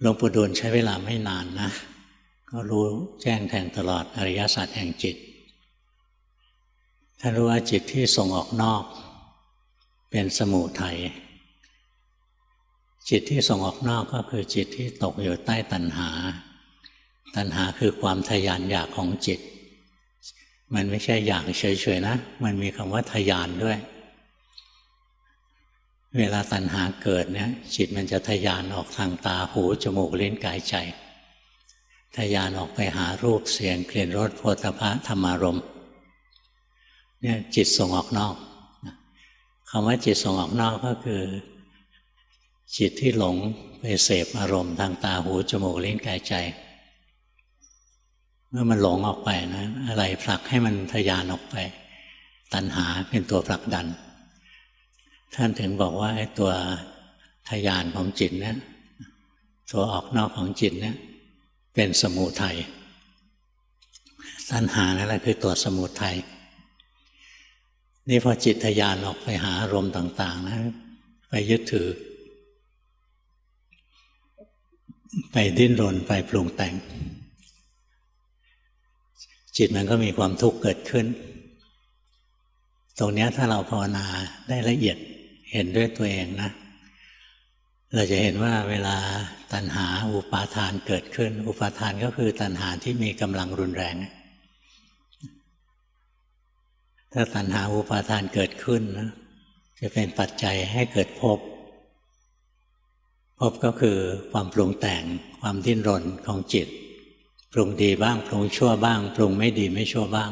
หลวงปู่ดูลใช้เวลาไม่นานนะ ก็รู้แจ้งแทงตลอดอริยสัจแห่งจิตท่านรู้ว่าจิตที่ส่งออกนอก เป็นสมุทัยจิตที่ส่งออกนอกก็คือจิตที่ตกอยู่ใต้ตัณหา ตัณหาคือความทยานอยากของจิต มันไม่ใช่อยากเฉยๆนะ มันมีคำว่าทยานด้วย เวลาตัณหาเกิดเนี่ยจิตมันจะทยานออกทางตาหูจมูกลิ้นกายใจ ทยานออกไปหารูปเสียงกลิ่นรสโผฏฐัพพะธรรมารมเนี่ยจิตส่งออกนอกคำว่าจิตส่งออกนอกก็คือ จิตที่หลงไปเสพอารมณ์ทางตาหูจมูกลิ้นกายใจ เมื่อมันหลงออกไปนะ อะไรผลักให้มันทยานออกไป ตัณหาเป็นตัวผลักดัน ท่านถึงบอกว่าไอ้ตัวทยานของจิตเนี่ยตัวออกนอกของจิตเนี่ยเป็นสมุทัยตัณหานั่นแหละคือตัวสมุทัยนี่พอจิตทยานออกไปหาอารมณ์ต่าง ๆ นะ ไปยึดถือ ไปดิ้นรนไปปรุงแต่ง จิตมันก็มีความทุกข์เกิดขึ้น ตรงนี้ถ้าเราภาวนาได้ละเอียด เห็นด้วยตัวเองนะ เราจะเห็นว่าเวลาตัณหาอุปาทานเกิดขึ้น อุปาทานก็คือตัณหาที่มีกำลังรุนแรง ถ้าตัณหาอุปาทานเกิดขึ้นนะจะเป็นปัจจัยให้เกิดภพภพก็คือความปรุงแต่งความดิ้นรนของจิต ปรุงดีบ้าง ปรุงชั่วบ้าง ปรุงไม่ดีไม่ชั่วบ้าง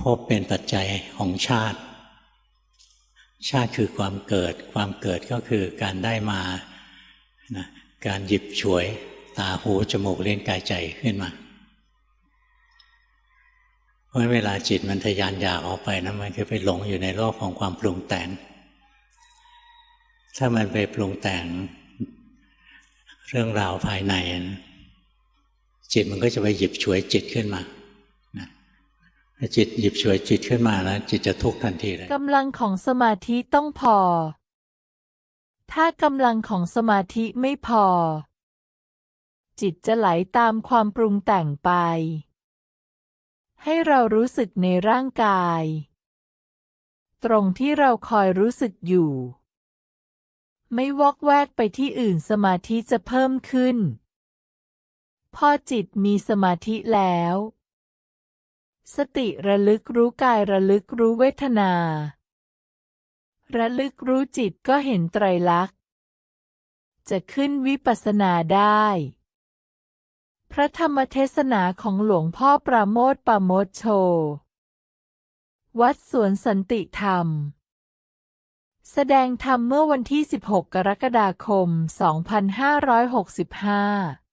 ภพเป็นปัจจัยของชาติ ชาติคือความเกิด ความเกิดก็คือการได้มานะการหยิบฉวยตาหูจมูกเล่นกายใจขึ้นมา เพราะเวลาจิตมันทยานอยากออกไปนะมันคือไปหลงอยู่ในโลกของความปรุงแต่ง ถ้ามันไปปรุงแต่งเรื่องราวภายในนะจิตมันก็จะไปหยิบฉวยจิตขึ้นมา จิตหยิบฉวยจิตขึ้นมาแล้วจิตจะทุกข์ทันทีเลยกำลังของสมาธิต้องพอ ถ้ากำลังของสมาธิไม่พอ จิตจะไหลตามความปรุงแต่งไป ให้เรารู้สึกในร่างกาย ตรงที่เราคอยรู้สึกอยู่ ไม่วอกแวกไปที่อื่นสมาธิจะเพิ่มขึ้น พอจิตมีสมาธิแล้ว สติระลึกรู้กายระลึกรู้เวทนา ระลึกรู้จิตก็เห็นไตรลักษณ์ จะขึ้นวิปัสสนาได้ พระธรรมเทศนาของหลวงพ่อปราโมทปราโมทโช วัดสวนสันติธรรม แสดงธรรมเมื่อวันที่ 16 กรกฎาคม 2565